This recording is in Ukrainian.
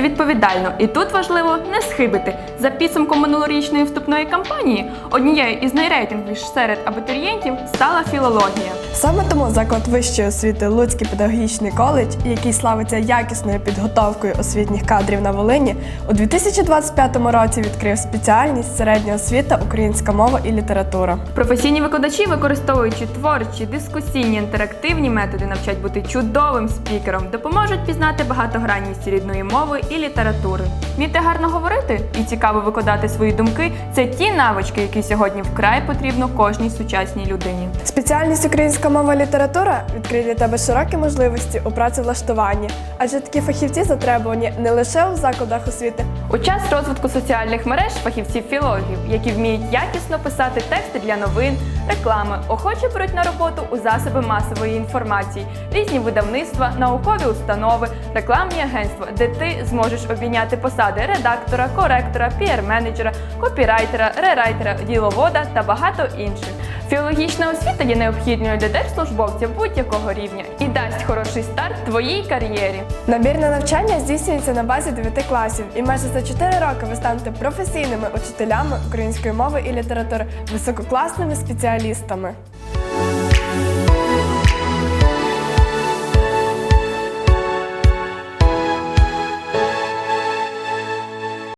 відповідально, і тут важливо не схибити. За підсумком минулорічної вступної кампанії однією із найрейтинговіших серед абітурієнтів стала філологія. Саме тому заклад вищої освіти Луцький педагогічний коледж, який славиться якісною підготовкою освітніх кадрів на Волині, у 2025 році відкрив спеціальність середня освіта, українська мова і література. Професійні викладачі, використовуючи творчі, дискусійні, інтерактивні методи, навчать бути чудовим спікером, допоможуть пізнати багатогранність рідної мови і літератури. Вміти гарно говорити і цікаво викладати свої думки це ті навички, які сьогодні вкрай потрібно кожній сучасній людині. Спеціальність українська мова і література відкриє для тебе широкі можливості у працевлаштуванні, адже такі фахівці затребувані не лише у закладах освіти, У час розвитку соціальних мереж фахівців філологів, які вміють якісно писати тексти для новин, реклами, охоче беруть на роботу у засоби масової інформації, різні видавництва, наукові установи, рекламні агентства, де ти зможеш обійняти посади редактора, коректора, піар-менеджера, копірайтера, рерайтера, діловода та багато інших. Філологічна освіта є необхідною для держслужбовця будь-якого рівня і дасть хороший старт твоїй кар'єрі. Набір на навчання здійснюється на базі 9 класів, і майже за 4 роки ви станете професійними учителями української мови і літератури, висококласними спеціалістами.